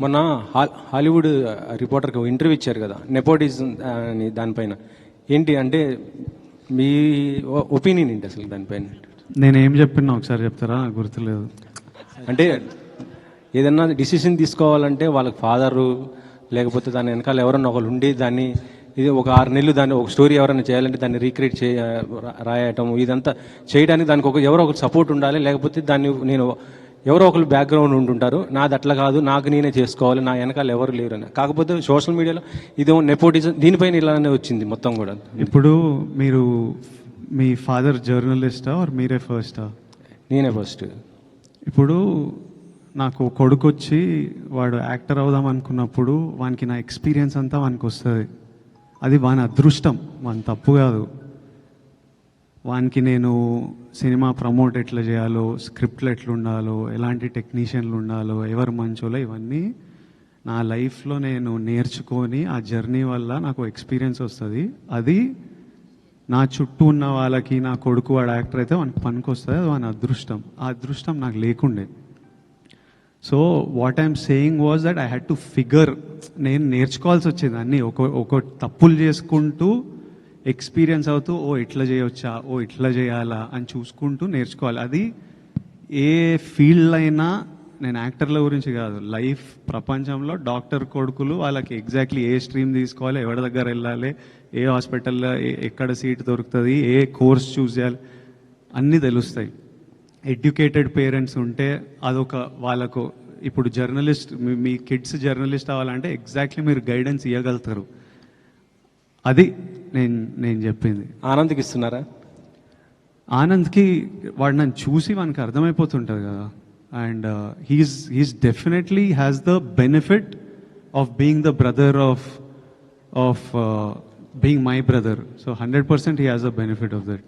మొన్న హాలీవుడ్ రిపోర్టర్కి ఒక ఇంటర్వ్యూ ఇచ్చారు కదా నెపోటిజం అని దానిపైన. ఏంటి అంటే మీ ఒపీనియన్ ఏంటి అసలు దానిపైన? నేనేం చెప్పినా ఒకసారి చెప్తారా? గుర్తులేదు. అంటే ఏదన్నా డిసిషన్ తీసుకోవాలంటే వాళ్ళకి ఫాదరు లేకపోతే దాని వెనకాల ఎవరన్నా ఒకరు ఉండి దాన్ని ఇది ఒక ఆరు నెలలు దాన్ని ఒక స్టోరీ ఎవరైనా చేయాలంటే దాన్ని రీక్రియేట్ చేయ రాయటం ఇదంతా చేయడానికి దానికి ఒక ఎవరో ఒకరు సపోర్ట్ ఉండాలి లేకపోతే దాన్ని నేను ఎవరో ఒకరు బ్యాక్గ్రౌండ్ ఉంటుంటారు. నాది అట్లా కాదు నాకు నేనే చేసుకోవాలి నా వెనకాల ఎవరు లేరు అని. కాకపోతే సోషల్ మీడియాలో ఇదేమో నెపోటిజం దీనిపైన ఇలానే వచ్చింది మొత్తం కూడా. ఇప్పుడు మీరు మీ ఫాదర్ జర్నలిస్టా ఆర్ మీరే ఫస్టా నేనే ఫస్ట్ ఇప్పుడు నాకు కొడుకు వచ్చి వాడు యాక్టర్ అవుదాం అనుకున్నప్పుడు వానికి నా ఎక్స్పీరియన్స్ అంతా వానికి వస్తుంది అది వాని అదృష్టం. వాని తప్పు కాదు. వానికి నేను సినిమా ప్రమోట్ ఎట్లా చేయాలో స్క్రిప్ట్లు ఎట్లుండాలో ఎలాంటి టెక్నీషియన్లు ఉండాలో ఎవరు మంచోలో ఇవన్నీ నా లైఫ్లో నేను నేర్చుకొని ఆ జర్నీ వల్ల నాకు ఎక్స్పీరియన్స్ వస్తుంది. అది నా చుట్టూ ఉన్న వాళ్ళకి నా కొడుకు వాడు యాక్టర్ అయితే వానికి పనికి వస్తుంది అది వాని అదృష్టం. ఆ అదృష్టం నాకు లేకుండే. So what I'm saying was that I had to figure నేను నేర్చుకోవాల్సి వచ్చేది అన్నీ ఒక ఒక తప్పులు చేసుకుంటూ ఎక్స్పీరియన్స్ అవుతూ ఓ ఇట్లా చేయొచ్చా? ఓ ఇట్లా చేయాలా? అని చూసుకుంటూ నేర్చుకోవాలి. అది ఏ ఫీల్డ్ అయినా నేను యాక్టర్ల గురించి కాదు. లైఫ్ ప్రపంచంలో డాక్టర్ కొడుకులు వాళ్ళకి ఎగ్జాక్ట్లీ ఏ స్ట్రీమ్ తీసుకోవాలి ఎవరి దగ్గర వెళ్ళాలి ఏ హాస్పిటల్లో ఏ- ఎక్కడ సీట్ దొరుకుతుంది ఏ కోర్స్ చూస్ చేయాలి అన్నీ తెలుస్తాయి. ఎడ్యుకేటెడ్ పేరెంట్స్ ఉంటే అదొక వాళ్ళకు ఇప్పుడు జర్నలిస్ట్ మీ- మీ కిడ్స్ జర్నలిస్ట్ అవ్వాలంటే ఎగ్జాక్ట్లీ మీరు గైడెన్స్ ఇవ్వగలుగుతారు అది నేను నేను చెప్పింది. ఆనంద్కి ఇస్తున్నారా? ఆనంద్కి వాడు నన్ను చూసి వానికి అర్థమైపోతుంటుంది కదా. And he's he's definitely has the benefit of being the brother of of being my brother so hundred percent he has the benefit of that